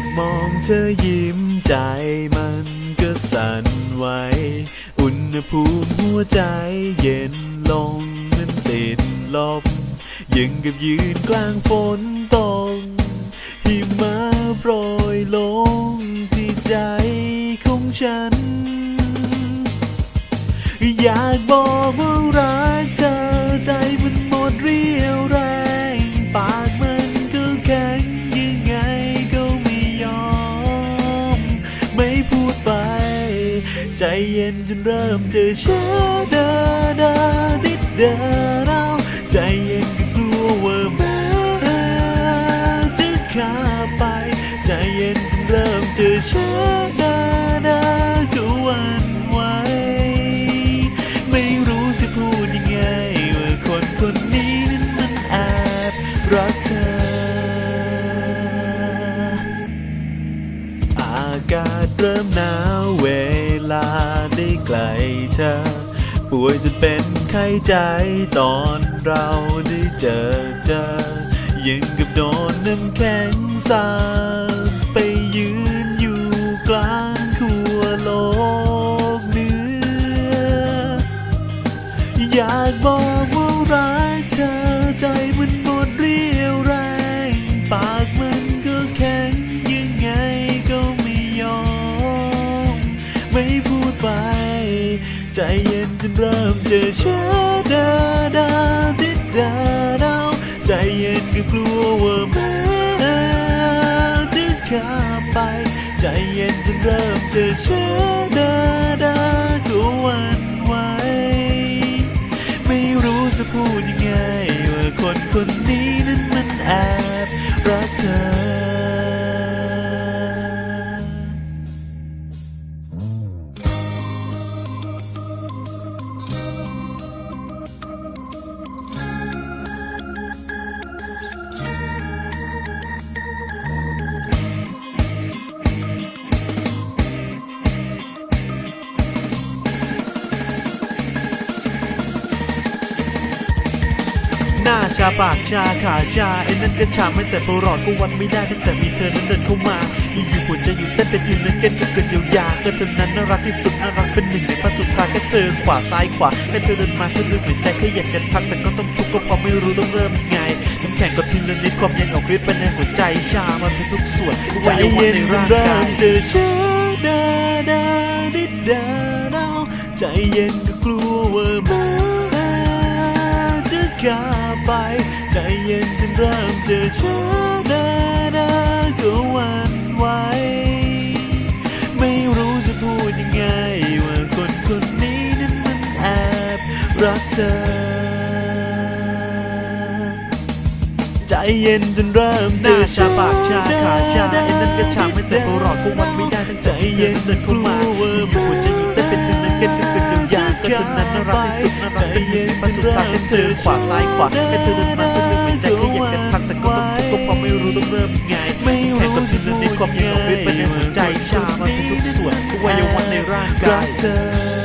บมองเธอยิ้มใจมันก็สั่นไหว อุณหภูมิหัวใจเย็นลงนั้นติดลบยังกับยืนกลางฝนตกหิมะโปรยลงที่ใจของฉัน อยากบอก เย็นจนเริ่มจะชาดาดาดิดดาดาวใจเย็นก็กลัวว่าแม้จะข้าไป ใจเย็นจนเริ่มจะชาดาดาก็วันไหวไม่รู้จะพูดยังไงว่าคนคนนี้นั้นมันแอบรักเธอ อากาศเริ่มหนาวเว ลาได้ใกลเธอ ป่วยจนเป็นไข้ใจตอนเราได้เจอเจอยังกับโดนน้ำแข็งสาดไปยืนอยู่กลางขั้วโลกเหนือ อยากบอกว่ารักเธอใจมันหมดเรี่ยวแรงป เย็นจนเริ่มจะชาดาดาดิดดาดาวใจเย็นก็กลัวว่าแม้จะข้ามไป ใจเย็นจนเริ่มจะชาดาดาก็หวันไหวไม่รู้จะพูดยังไง หน้าชาปากชาขาชาไอ้นั่นก็ชาไม่แต่พอรอดก็วันไม่ได้ตั้งแต่มีเธอนั้นเดินเข้ามาอยู่ๆหัวใจอยู่เต้นเป็นอินเลยเต้นก็เกินเยียวยาก็เธอนั้นน่ารักที่สุดน่ารักเป็นหนึ่งในพระสุธาแค่เธอขวาซ้ายขวาแค่เธอเดินมาเธอลืมหายใจแค่อยากกันพักแต่ก็ต้องทุกข์ก็เพราะไม่รู้ต้องเริ่มไงน้ำแข็งก็ทีละนิดความเย็นออกฤทธิ์ไปในหัวใจชามันเป็นทุกส่วนใจเย็นในร่างกายเธอชาดาดาดิดดาดาวใจเย็นก็กลัวว่าม้จะข้าม ไป ใจเย็นจนเริ่มจะชาดาดาก็หวันไหวไม่รู้จะพูดยังไง ว่าคนคนนี้นั้นมันแอบรักเธอ ใจเย็นจนเริ่มหน้าชาปากชาขาชาไอ้นั่นก็ชาไม่แต่พอรอดก็วันไม่ได้ตั้งใจใจเย็เย็นนจเดินนกเข้าลัวมาว่าอยู่หัวใจอยู่เต้นเป็นหนึ่งในเต้นก็เป็นเยียวยาก็เธอนั้นน่ ธาแค่เธอขวาซ้ายขวาแค่เธอเดินมาเธอลืมหายใจแค่อยากกันพักแต่ก็ต้องทุกข์ก็เพราะไม่รู้ต้องเริ่มยังไงไม่แค่รู้กับจะสิ่งพูนั้นดในความเย็นออกฤทธิ์ไปในหัวใจชามันเป็นทุกส่วนทุกวัยวะในร่างรักายกเธอ